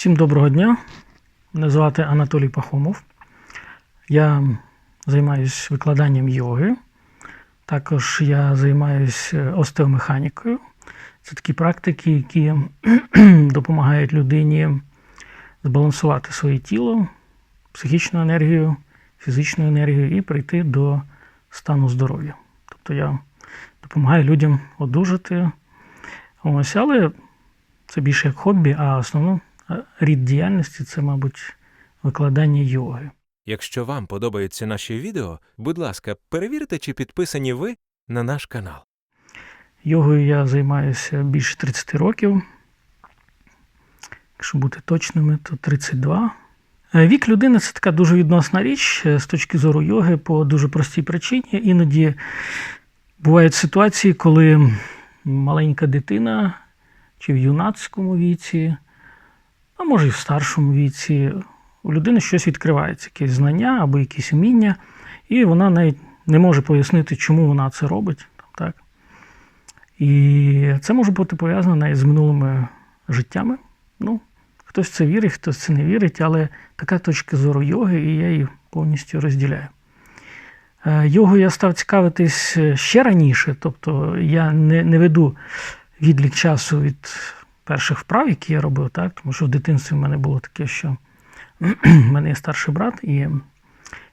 Всім доброго дня. Мене звати Анатолій Пахомов. Я займаюся викладанням йоги. Також я займаюся остеомеханікою. Це такі практики, які допомагають людині збалансувати своє тіло, психічну енергію, фізичну енергію і прийти до стану здоров'я. Тобто я допомагаю людям одужати. Ось, але це більше як хобі, а основно е, рід діяльності це, мабуть, викладання йоги. Якщо вам подобаються наші відео, будь ласка, перевірте, чи підписані ви на наш канал. Йогою я займаюся більше 30 років. Якщо бути точними, то 32. Е, Вік людини це така дуже відносна річ е, з точки зору йоги по дуже простій причині. Іноді бувають ситуації, коли маленька дитина чи в юнацькому віці, а може і в старшому віці, у людини щось відкривається, якесь знання або якісь вміння, і вона навіть не може пояснити, чому вона це робить. Так? І це може бути пов'язано навіть з минулими життями. Ну, хтось це вірить, хтось це не вірить, але така точка зору йоги, і я її повністю розділяю. Е, Йогою я став цікавитись ще раніше, тобто я не, не веду відлік часу від перших вправ, які я робив, так? тому що в дитинстві в мене було таке, що в мене є старший брат, і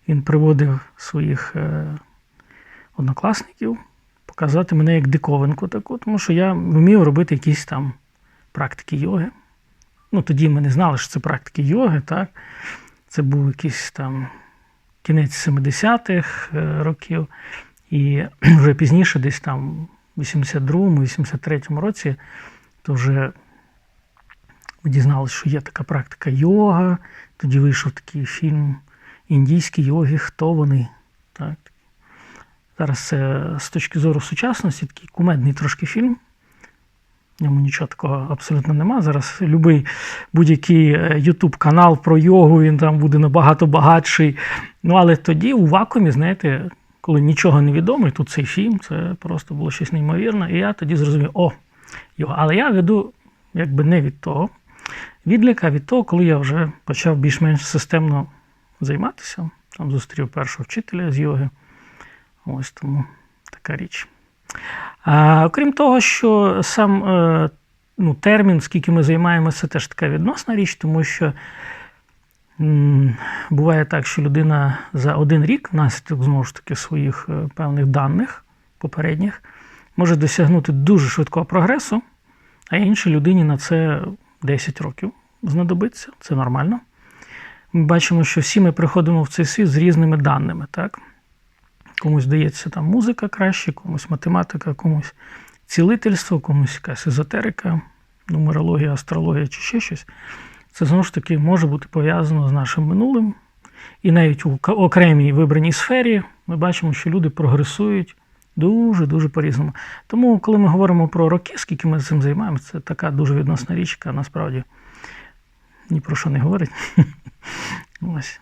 він приводив своїх е, однокласників показати мене як диковинку таку, тому що я вмів робити якісь там практики йоги. Ну, тоді ми не знали, що це практики йоги, так? Це був якийсь там кінець 70-х е, років. І вже пізніше, десь там в 82-му, 83-му році, то вже ми дізналися, що є така практика йога. Тоді вийшов такий фільм Індійські йоги, хто вони? Так. Зараз це з точки зору сучасності такий кумедний трошки фільм. В ньому нічого такого абсолютно нема. Зараз любий будь-який YouTube канал про йогу, він там буде набагато багатший. Ну, але тоді у вакуумі, знаєте, коли нічого не відомо, і тут цей фільм, це просто було щось неймовірне. І я тоді зрозумів, о, йога. Але я веду якби не від того відліка, від того, коли я вже почав більш-менш системно займатися. Там зустрів першого вчителя з йоги. Ось тому така річ. А, Окрім того, що сам е, ну, термін, скільки ми займаємося, це теж така відносна річ, тому що м, буває так, що людина за один рік, внаслідок знову ж таки своїх е, певних даних попередніх, може досягнути дуже швидкого прогресу, а іншій людині на це 10 років знадобиться. Це нормально. Ми бачимо, що всі ми приходимо в цей світ з різними даними. так? Комусь дається там музика краще, комусь математика, комусь цілительство, комусь якась езотерика, нумерологія, астрологія чи ще щось. Це знову ж таки може бути пов'язано з нашим минулим. І навіть у окремій вибраній сфері ми бачимо, що люди прогресують дуже-дуже по-різному. Тому, коли ми говоримо про роки, скільки ми цим займаємося, це така дуже відносна річ, яка насправді ні про що не говорить. Ось.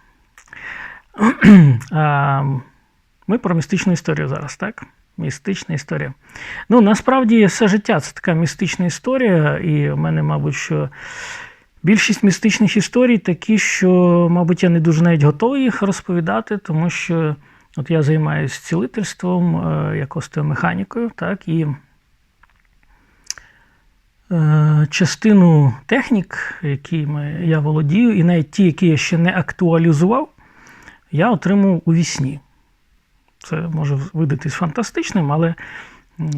Ми про містичну історію зараз, так? Містична історія. Ну, насправді, все життя це така містична історія, і в мене, мабуть, що більшість містичних історій такі, що, мабуть, я не дуже навіть готовий їх розповідати, тому що от я займаюся цілительством е, як остеомеханікою, так, і е, частину технік, якими я володію, і навіть ті, які я ще не актуалізував, я отримав у вісні. Це може видатись фантастичним, але,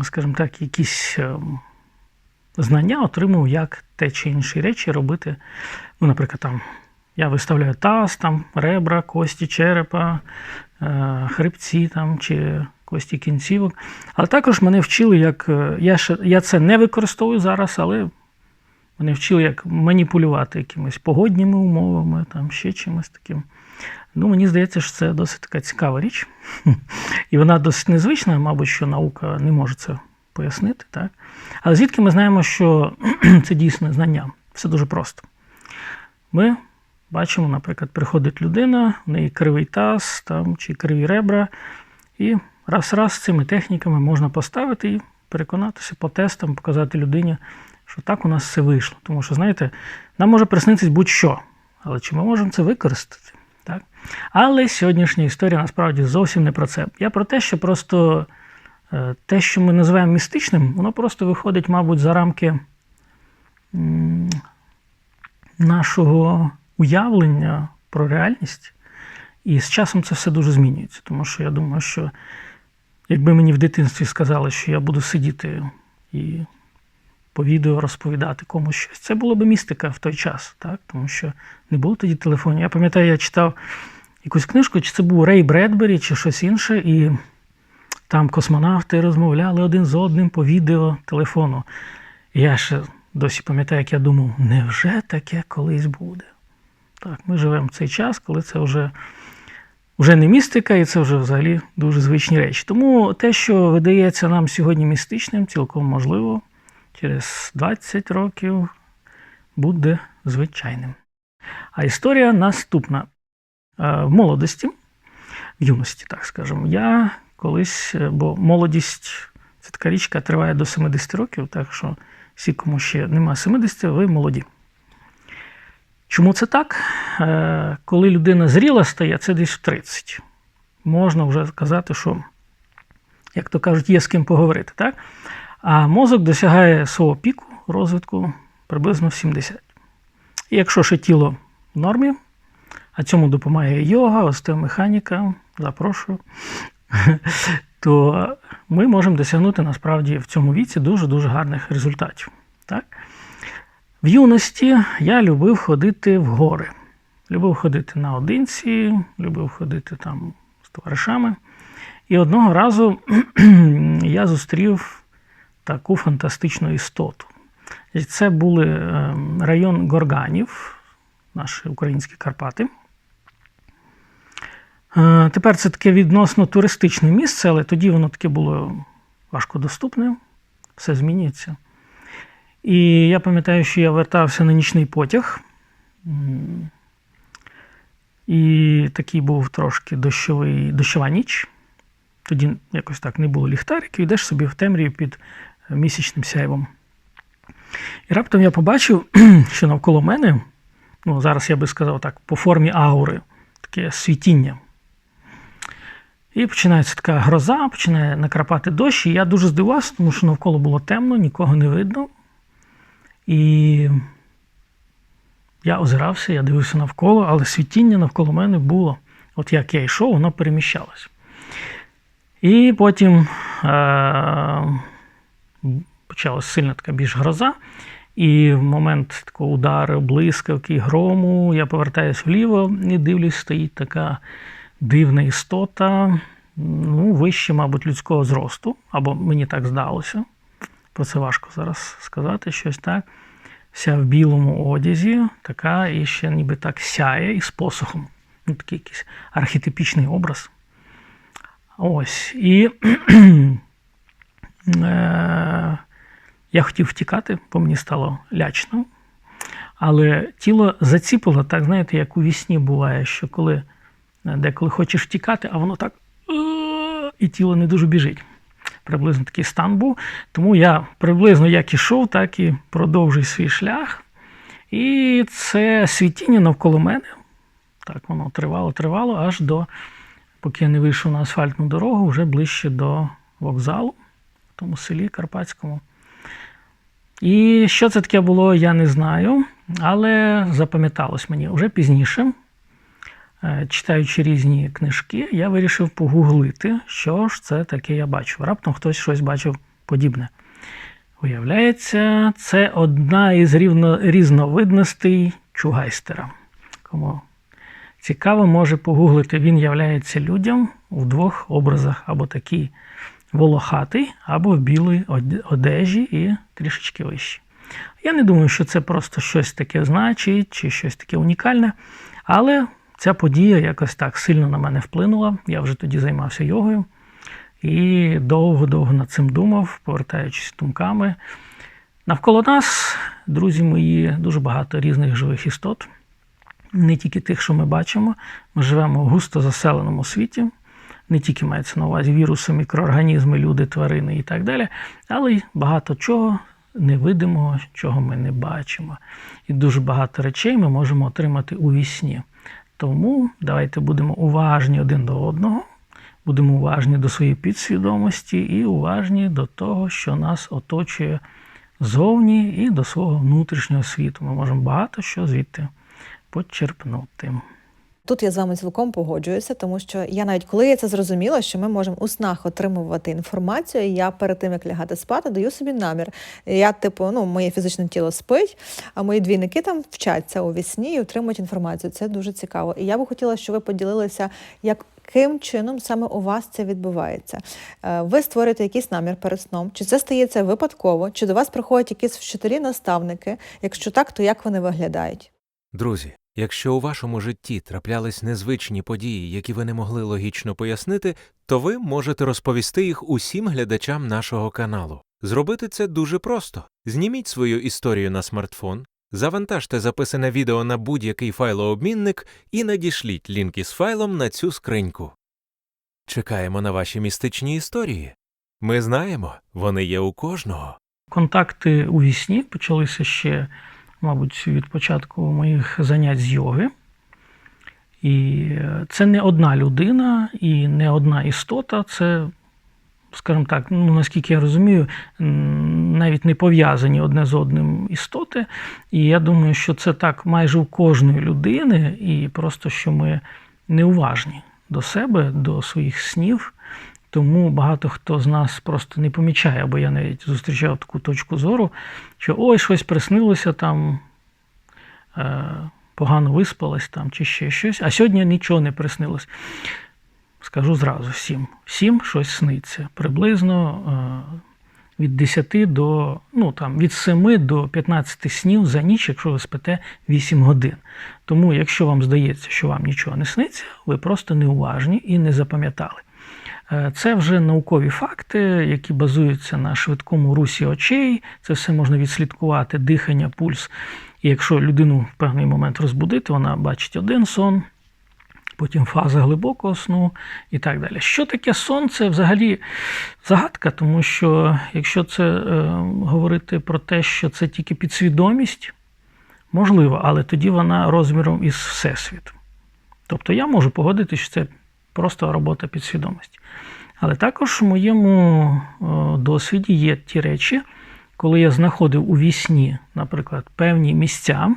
скажімо так, якісь знання отримав, як те чи інші речі робити. Ну, Наприклад, там я виставляю таз, там, ребра, кості черепа, хребці там, чи кості кінцівок. Але також мене вчили, як я ще, я це не використовую зараз, але мене вчили, як маніпулювати якимись погодніми умовами, там, ще чимось таким. Ну, Мені здається, що це досить така цікава річ. І вона досить незвична, мабуть, що наука не може це пояснити. Так? Але звідки ми знаємо, що це дійсне знання? Все дуже просто. Ми бачимо, наприклад, приходить людина, в неї кривий таз там, чи криві ребра, і раз-раз цими техніками можна поставити і переконатися по тестам, показати людині, що так у нас все вийшло. Тому що, знаєте, нам може приснитись будь-що, але чи ми можемо це використати? Так? Але сьогоднішня історія насправді зовсім не про це. Я про те, що просто е, те, що ми називаємо містичним, воно просто виходить, мабуть, за рамки нашого уявлення про реальність. І з часом це все дуже змінюється. Тому що я думаю, що якби мені в дитинстві сказали, що я буду сидіти і по відео розповідати комусь щось, це було б містика в той час, так? тому що не було тоді телефонів. Я пам'ятаю, я читав якусь книжку, чи це був Рей Бредбері, чи щось інше, і там космонавти розмовляли один з одним по відео телефону. Я ще досі пам'ятаю, як я думав, невже таке колись буде? Так, ми живемо в цей час, коли це вже, вже не містика, і це вже взагалі дуже звичні речі. Тому те, що видається нам сьогодні містичним, цілком можливо, через 20 років буде звичайним. А історія наступна. Е, В молодості, в юності, так скажемо, я колись, е, бо молодість це така річка триває до 70 років, так що всі, кому ще нема 70, ви молоді. Чому це так? Е, Коли людина зріла стає, це десь в 30. Можна вже сказати, що, як то кажуть, є з ким поговорити. Так? А мозок досягає свого піку розвитку приблизно в 70. І якщо ще тіло в нормі, а цьому допомагає йога, остеомеханіка, запрошую, то ми можемо досягнути насправді в цьому віці дуже-дуже гарних результатів. Так? В юності я любив ходити в гори. Любив ходити наодинці, любив ходити там з товаришами. І одного разу я зустрів таку фантастичну істоту. Це були е, район Горганів, наші українські Карпати. Е, Тепер це таке відносно туристичне місце, але тоді воно таке було важкодоступне, все змінюється. І я пам'ятаю, що я вертався на нічний потяг. І такий був трошки дощовий, дощова ніч. Тоді якось так не було ліхтариків, йдеш собі в темряві під місячним сяйвом. І раптом я побачив, що навколо мене, ну зараз я би сказав так, по формі аури, таке світіння. І починається така гроза, починає накрапати дощ, і я дуже здивувався, тому що навколо було темно, нікого не видно. І я озирався, я дивився навколо, але світіння навколо мене було. От як я йшов, воно переміщалось. І потім е- почалася сильна така більш гроза. І в момент такого удару, блискавки, грому, я повертаюся вліво і дивлюсь, стоїть така дивна істота, ну, вище, мабуть, людського зросту, або мені так здалося. Про це важко зараз сказати, щось так. Вся в білому одязі, така і ще ніби так сяє із посохом. Ну, такий якийсь архетипічний образ. Ось. І е, я хотів втікати, бо мені стало лячно. Але тіло заціпило, так, знаєте, як у вісні буває, що коли деколи хочеш втікати, а воно так «Е», і тіло не дуже біжить. Приблизно такий стан був. Тому я приблизно як ішов, так і продовжую свій шлях. І це світіння навколо мене. Так воно тривало, тривало, аж до, поки я не вийшов на асфальтну дорогу, вже ближче до вокзалу, в тому селі Карпатському. І що це таке було, я не знаю, але запам'яталось мені вже пізніше. Е, Читаючи різні книжки, я вирішив погуглити, що ж це таке я бачу. Раптом хтось щось бачив подібне. Виявляється, це одна із рівно, різновидностей чугайстера. Кому цікаво, може погуглити. Він являється людям в двох образах: або такий волохатий, або в білій одежі і трішечки вищий. Я не думаю, що це просто щось таке значить чи щось таке унікальне, але ця подія якось так сильно на мене вплинула. Я вже тоді займався йогою і довго-довго над цим думав, повертаючись думками. Навколо нас, друзі мої, дуже багато різних живих істот, не тільки тих, що ми бачимо. Ми живемо в густо заселеному світі, не тільки мається на увазі віруси, мікроорганізми, люди, тварини і так далі, але й багато чого невидимого, чого ми не бачимо. І дуже багато речей ми можемо отримати у вісні. Тому давайте будемо уважні один до одного, будемо уважні до своєї підсвідомості і уважні до того, що нас оточує зовні і до свого внутрішнього світу. Ми можемо багато що звідти почерпнути. Тут я з вами цілком погоджуюся, тому що я навіть коли я це зрозуміла, що ми можемо у снах отримувати інформацію, я перед тим як лягати спати, даю собі намір. Я, типу, ну, моє фізичне тіло спить, а мої двійники там вчаться у вісні і отримують інформацію. Це дуже цікаво. І я би хотіла, щоб ви поділилися, яким чином саме у вас це відбувається. Е, Ви створюєте якийсь намір перед сном, чи це стається випадково, чи до вас приходять якісь вчителі-наставники? Якщо так, то як вони виглядають? Друзі, якщо у вашому житті траплялись незвичні події, які ви не могли логічно пояснити, то ви можете розповісти їх усім глядачам нашого каналу. Зробити це дуже просто. Зніміть свою історію на смартфон, завантажте записане відео на будь-який файлообмінник і надішліть лінк із файлом на цю скриньку. Чекаємо на ваші містичні історії. Ми знаємо, вони є у кожного. Контакти у вісні почалися ще, мабуть, від початку моїх занять з йоги. І е, це не одна людина і не одна істота, це, скажімо так, ну, наскільки я розумію, навіть не пов'язані одне з одним істоти. І я думаю, що це так майже у кожної людини, і просто що ми неуважні до себе, до своїх снів. Тому багато хто з нас просто не помічає, або я навіть зустрічав таку точку зору, що ой, щось приснилося там, е, погано виспалась там чи ще щось, а сьогодні нічого не приснилось. Скажу зразу всім. Всім щось сниться. Приблизно е, від 10 до, ну там, від 7 до 15 снів за ніч, якщо ви спите 8 годин. Тому, якщо вам здається, що вам нічого не сниться, ви просто неуважні і не запам'ятали. Е, Це вже наукові факти, які базуються на швидкому русі очей. Це все можна відслідкувати, дихання, пульс. І якщо людину в певний момент розбудити, вона бачить один сон, потім фаза глибокого сну і так далі. Що таке сон? Це взагалі загадка, тому що якщо це е, говорити про те, що це тільки підсвідомість, можливо, але тоді вона розміром із Всесвіту. Тобто я можу погодитися, що це просто робота підсвідомості. Але також в моєму е, досвіді є ті речі, коли я знаходив у вісні, наприклад, певні місця,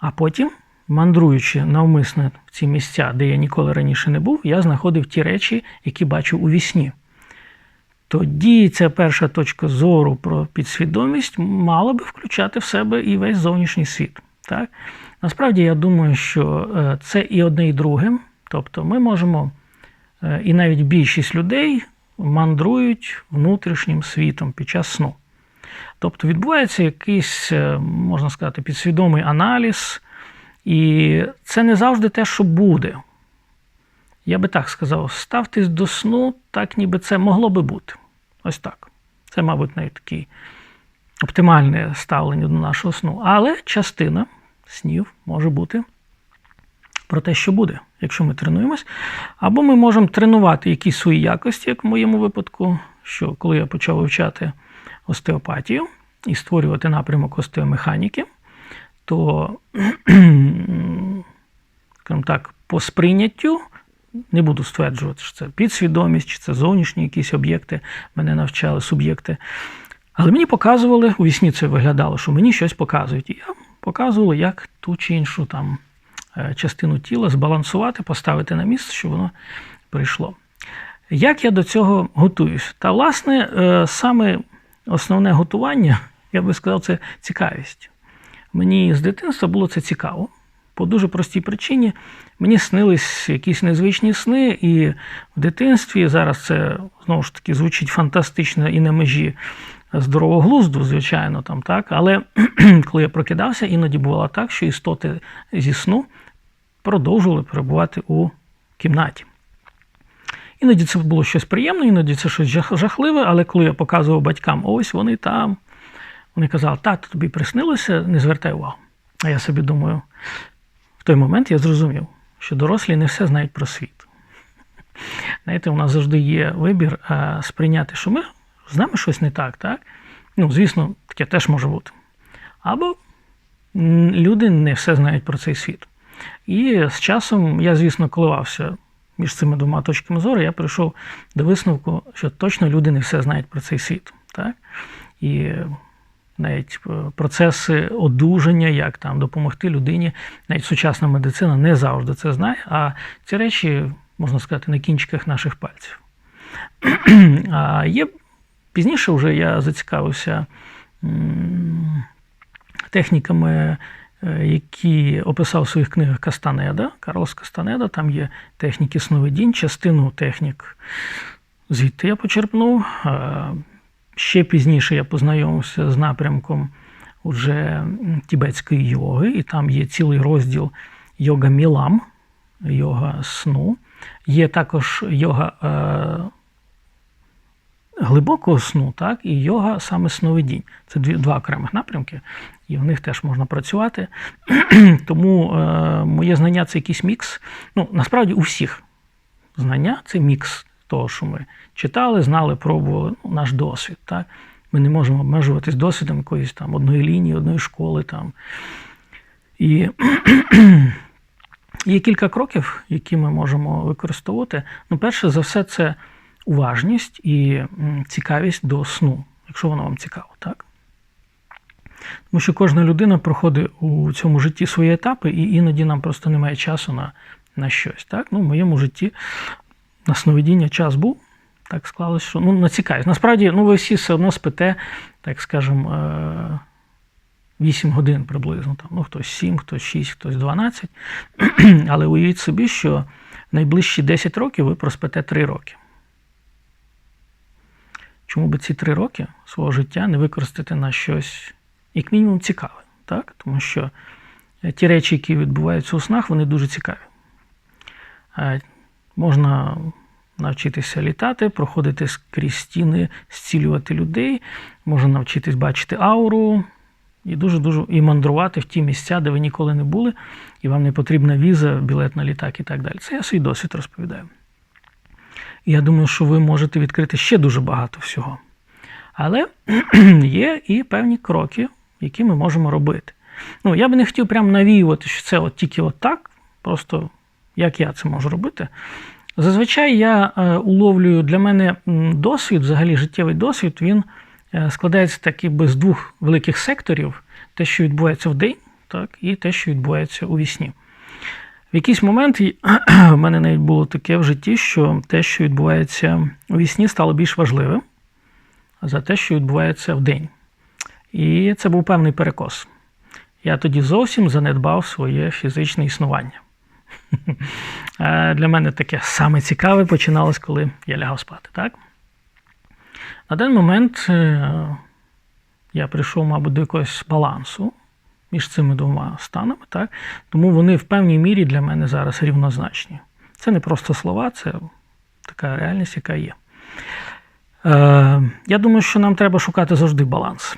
а потім, мандруючи навмисно в ці місця, де я ніколи раніше не був, я знаходив ті речі, які бачив у вісні. Тоді ця перша точка зору про підсвідомість мала би включати в себе і весь зовнішній світ. Так? Насправді я думаю, що е, це і одне, і друге. Тобто ми можемо, е, і навіть більшість людей мандрують внутрішнім світом під час сну. Тобто відбувається якийсь, е, можна сказати, підсвідомий аналіз, і це не завжди те, що буде. Я би так сказав, ставтесь до сну, так ніби це могло би бути. Ось так. Це, мабуть, навіть таке оптимальне ставлення до нашого сну. Але частина снів може бути про те, що буде, якщо ми тренуємось. Або ми можемо тренувати якісь свої якості, як в моєму випадку, що коли я почав вивчати остеопатію і створювати напрямок остеомеханіки, то, скажімо так, по сприйняттю. Не буду стверджувати, що це підсвідомість, чи це зовнішні якісь об'єкти, мене навчали суб'єкти. Але мені показували, у вісні це виглядало, що мені щось показують. І я показував, як ту чи іншу там частину тіла збалансувати, поставити на місце, щоб воно прийшло. Як я до цього готуюсь? Та, власне, е, саме основне готування, я би сказав, це цікавість. Мені з дитинства було це цікаво. По дуже простій причині мені снились якісь незвичні сни, і в дитинстві зараз це знову ж таки звучить фантастично і на межі здорового глузду, звичайно, там так. Але коли я прокидався, іноді бувало так, що істоти зі сну продовжували перебувати у кімнаті. Іноді це було щось приємне, іноді це щось жахливе, але коли я показував батькам, ось вони там, вони казали, тато, тобі приснилося, не звертай увагу. А я собі думаю, в той момент я зрозумів, що дорослі не все знають про світ. Знаєте, у нас завжди є вибір а, сприйняти, що ми з нами щось не так, так? Ну, звісно, таке теж може бути. Або люди не все знають про цей світ. І з часом я, звісно, коливався між цими двома точками зору. Я прийшов до висновку, що точно люди не все знають про цей світ. Так? І навіть е, процеси одужання, як там допомогти людині, навіть сучасна медицина не завжди це знає, а ці речі, можна сказати, на кінчиках наших пальців. А є пізніше вже я зацікавився техніками, які описав в своїх книгах Кастанеда, Карлос Кастанеда. Там є техніки сновидінь, частину технік звідти я почерпнув. Е, Ще пізніше я познайомився з напрямком уже тібетської йоги, і там є цілий розділ йога мілам, йога сну. Є також йога е, глибокого сну, так, і йога саме сновидінь. Це дві, два окремих напрямки, і в них теж можна працювати. Тому е, моє знання це якийсь мікс. Ну, насправді у всіх знання це мікс того, що ми читали, знали, пробували, ну, наш досвід. Так? Ми не можемо обмежуватись досвідом якоїсь там одної лінії, одної школи. Там. І є кілька кроків, які ми можемо використовувати. Ну, перше за все, це уважність і цікавість до сну, якщо воно вам цікаво, так? Тому що кожна людина проходить у цьому житті свої етапи, і іноді нам просто немає часу на, на щось. Так? Ну, в моєму житті на сновидіння час був. Так склалось, що ну, на цікавість. Насправді, ну, ви всі все одно спите, так скажемо, е, 8 годин приблизно. Там, ну, хтось 7, хтось 6, хтось 12. Але уявіть собі, що найближчі 10 років ви проспите 3 роки. Чому би ці 3 роки свого життя не використати на щось, як мінімум, цікаве? Так? Тому що е, ті речі, які відбуваються у снах, вони дуже цікаві. Е, Можна навчитися літати, проходити крізь стіни, зцілювати людей, можна навчитись бачити ауру і дуже-дуже і мандрувати в ті місця, де ви ніколи не були, і вам не потрібна віза, білет на літак і так далі. Це я свій досвід розповідаю. Я думаю, що ви можете відкрити ще дуже багато всього. Але є і певні кроки, які ми можемо робити. Ну, я би не хотів прямо навіювати, що це от тільки от так, просто як я це можу робити. Зазвичай я е, уловлюю для мене досвід, взагалі життєвий досвід, він е, складається так якби з двох великих секторів: те, що відбувається в день, так, і те, що відбувається у вісні. В якийсь момент в мене навіть було таке в житті, що те, що відбувається у вісні, стало більш важливим за те, що відбувається в день. І це був певний перекос. Я тоді зовсім занедбав своє фізичне існування. Е, Для мене таке саме цікаве починалось, коли я лягав спати. Так? На даний момент е, я прийшов, мабуть, до якогось балансу між цими двома станами, так? тому вони в певній мірі для мене зараз рівнозначні. Це не просто слова, це така реальність, яка є. Е, Я думаю, що нам треба шукати завжди баланс.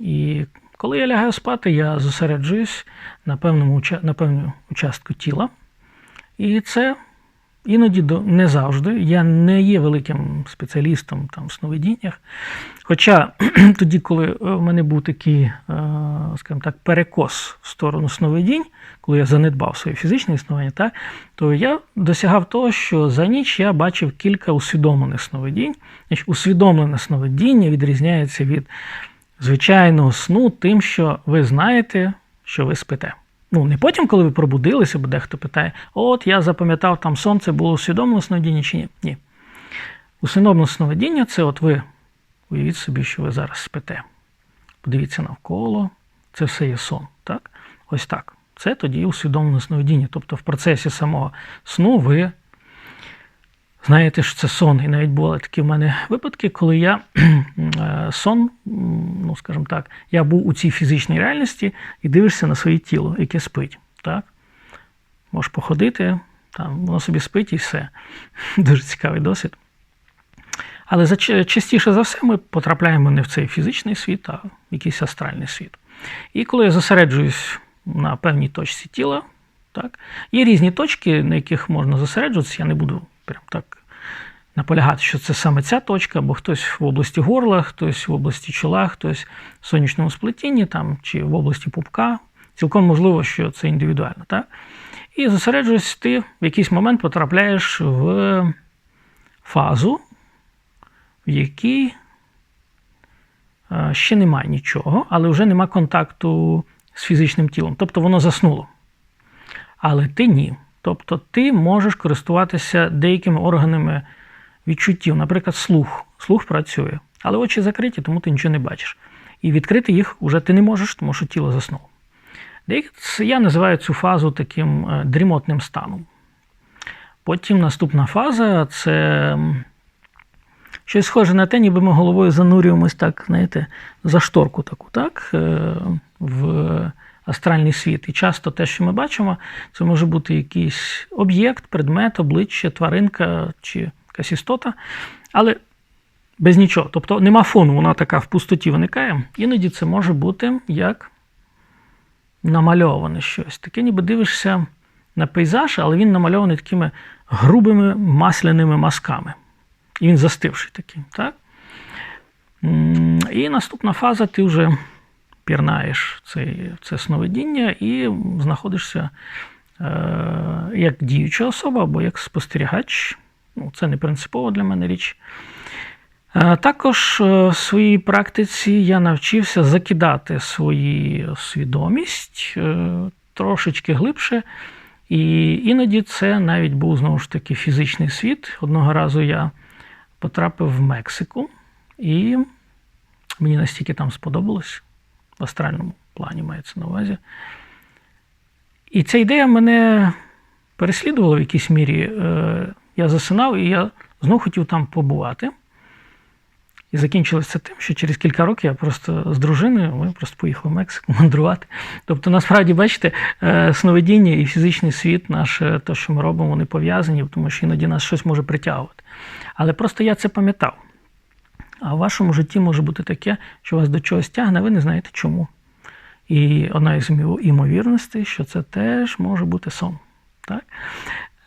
І коли я лягаю спати, я зосереджуюсь на певному на певну участку тіла. І це іноді не завжди. Я не є великим спеціалістом там, в сновидіннях. Хоча тоді, коли е, в мене був такий, е, скажімо так, перекос в сторону сновидінь, коли я занедбав своє фізичне існування, так, то я досягав того, що за ніч я бачив кілька усвідомлених сновидінь. Усвідомлене сновидіння відрізняється від звичайного сну тим, що ви знаєте, що ви спите. Ну, не потім, коли ви пробудилися, бо дехто питає, от я запам'ятав, там сон, це було усвідомлене сновидіння чи ні? Ні. Усвідомлене сновидіння це от ви уявіть собі, що ви зараз спите. Подивіться навколо, це все є сон. Так? Ось так. Це тоді усвідомлене сновидіння. Тобто в процесі самого сну ви знаєте, що це сон. І навіть були такі в мене випадки, коли я е, сон, ну скажімо так, я був у цій фізичній реальності і дивишся на своє тіло, яке спить. Так? Можеш походити, там, воно собі спить і все. Дуже цікавий досвід. Але частіше за все ми потрапляємо не в цей фізичний світ, а в якийсь астральний світ. І коли я зосереджуюсь на певній точці тіла, так, є різні точки, на яких можна зосереджуватися, я не буду прям так наполягати, що це саме ця точка, або хтось в області горла, хтось в області чола, хтось в сонячному сплетінні там, чи в області пупка. Цілком можливо, що це індивідуально. Так? І зосереджуєшся, ти в якийсь момент потрапляєш в фазу, в якій е, ще немає нічого, але вже нема контакту з фізичним тілом. Тобто воно заснуло. Але ти ні. Тобто ти можеш користуватися деякими органами відчуттів, наприклад, слух. Слух працює, але очі закриті, тому ти нічого не бачиш. І відкрити їх вже ти не можеш, тому що тіло заснуло. Я називаю цю фазу таким е, дрімотним станом. Потім наступна фаза це щось схоже на те, ніби ми головою занурюємось так, знаєте, за шторку таку, так, е, в астральний світ. І часто те, що ми бачимо, це може бути якийсь об'єкт, предмет, обличчя, тваринка чи якась істота, але без нічого. Тобто нема фону, вона така в пустоті виникає. Іноді це може бути як намальоване щось. Таке, ніби дивишся на пейзаж, але він намальований такими грубими масляними мазками. І він застивший такий. Так? І наступна фаза, ти вже пірнаєш цей, це сновидіння і знаходишся е, як діюча особа або як спостерігач. Ну, це не принципово для мене річ. Е, Також е, в своїй практиці я навчився закидати свою свідомість трошечки глибше. І іноді це навіть був знову ж таки фізичний світ. Одного разу я потрапив в Мексику, і мені настільки там сподобалось, в астральному плані мається на увазі. І ця ідея мене переслідувала в якійсь мірі. Е, Я засинав, і я знов хотів там побувати. І закінчилося тим, що через кілька років я просто з дружиною ми просто поїхали в Мексику мандрувати. Тобто, насправді, бачите, е, сновидіння і фізичний світ, наше те, що ми робимо, вони пов'язані, тому що іноді нас щось може притягувати. Але просто я це пам'ятав. А в вашому житті може бути таке, що вас до чогось тягне, ви не знаєте чому. І одна із імовірностей, що це теж може бути сон. Так?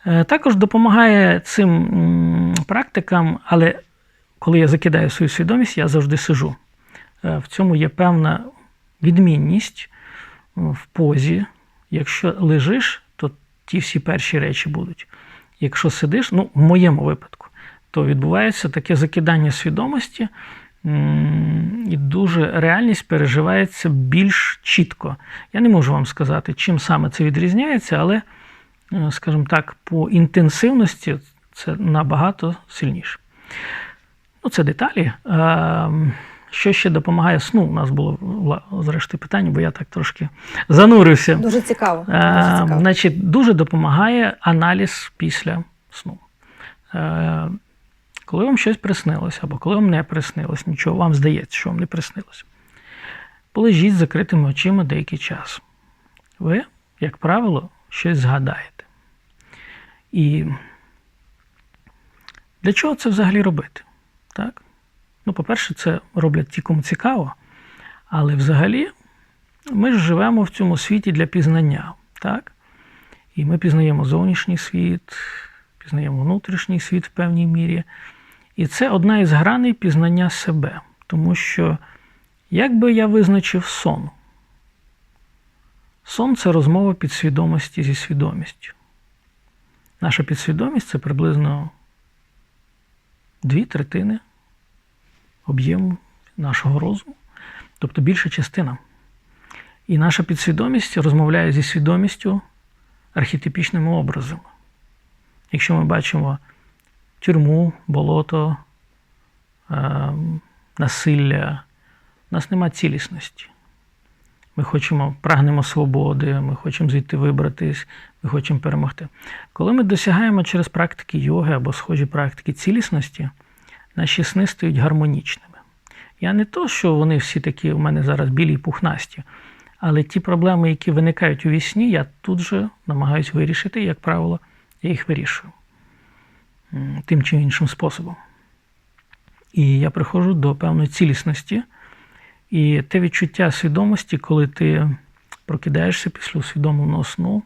Е, Також допомагає цим практикам, але коли я закидаю свою свідомість, я завжди сижу. Е, В цьому є певна відмінність в позі. Якщо лежиш, то ті всі перші речі будуть. Якщо сидиш, ну, в моєму випадку, то відбувається таке закидання свідомості, і дуже реальність переживається більш чітко. Я не можу вам сказати, чим саме це відрізняється, але, е, скажімо так, по інтенсивності це набагато сильніше. Ну, це деталі. Ем, Що ще допомагає сну? У нас було зрештою питання, бо я так трошки занурився. Дуже цікаво. Дуже Е, цікаво. Значить, дуже допомагає аналіз після сну. Коли вам щось приснилося, або коли вам не приснилось, нічого, вам здається, що вам не приснилося. Полежіть з закритими очима деякий час. Ви, як правило, щось згадаєте. І для чого це взагалі робити? Так? Ну, по-перше, це роблять ті, кому цікаво. Але взагалі ми ж живемо в цьому світі для пізнання. Так? І ми пізнаємо зовнішній світ, пізнаємо внутрішній світ в певній мірі. І це одна із граней пізнання себе. Тому що, як би я визначив сон? Сон це розмова підсвідомості зі свідомістю. Наша підсвідомість це приблизно дві третини об'єму нашого розуму, тобто більша частина. І наша підсвідомість розмовляє зі свідомістю архетипічними образами. Якщо ми бачимо тюрму, болото, е, насилля, у нас нема цілісності. Ми хочемо, прагнемо свободи, ми хочемо звідти вибратись, ми хочемо перемогти. Коли ми досягаємо через практики йоги або схожі практики цілісності, наші сни стають гармонічними. Я не то, що вони всі такі у мене зараз білі і пухнасті, але ті проблеми, які виникають у вісні, я тут же намагаюся вирішити, як правило, я їх вирішую тим чи іншим способом. І я приходжу до певної цілісності. І те відчуття свідомості, коли ти прокидаєшся після усвідомленого сну,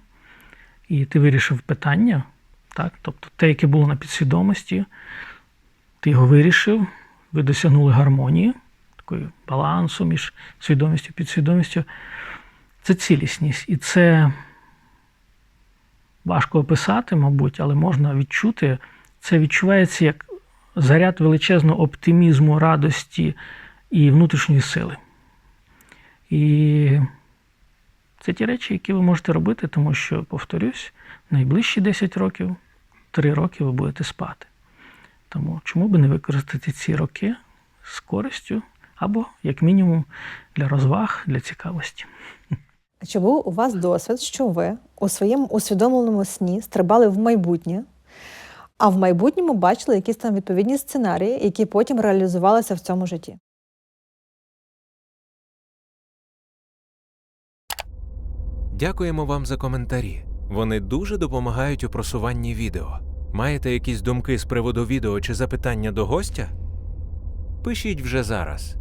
і ти вирішив питання, так? тобто те, яке було на підсвідомості, ти його вирішив, ви досягнули гармонії, такої балансу між свідомістю і підсвідомістю. Це цілісність. І це важко описати, мабуть, але можна відчути. Це відчувається як заряд величезного оптимізму, радості і внутрішньої сили. І це ті речі, які ви можете робити, тому що, повторюсь, найближчі 10 років, 3 роки ви будете спати. Тому чому би не використати ці роки з користю або, як мінімум, для розваг, для цікавості. Чи був у вас досвід, що ви у своєму усвідомленому сні стрибали в майбутнє, а в майбутньому бачили якісь там відповідні сценарії, які потім реалізувалися в цьому житті? Дякуємо вам за коментарі. Вони дуже допомагають у просуванні відео. Маєте якісь думки з приводу відео чи запитання до гостя? Пишіть вже зараз.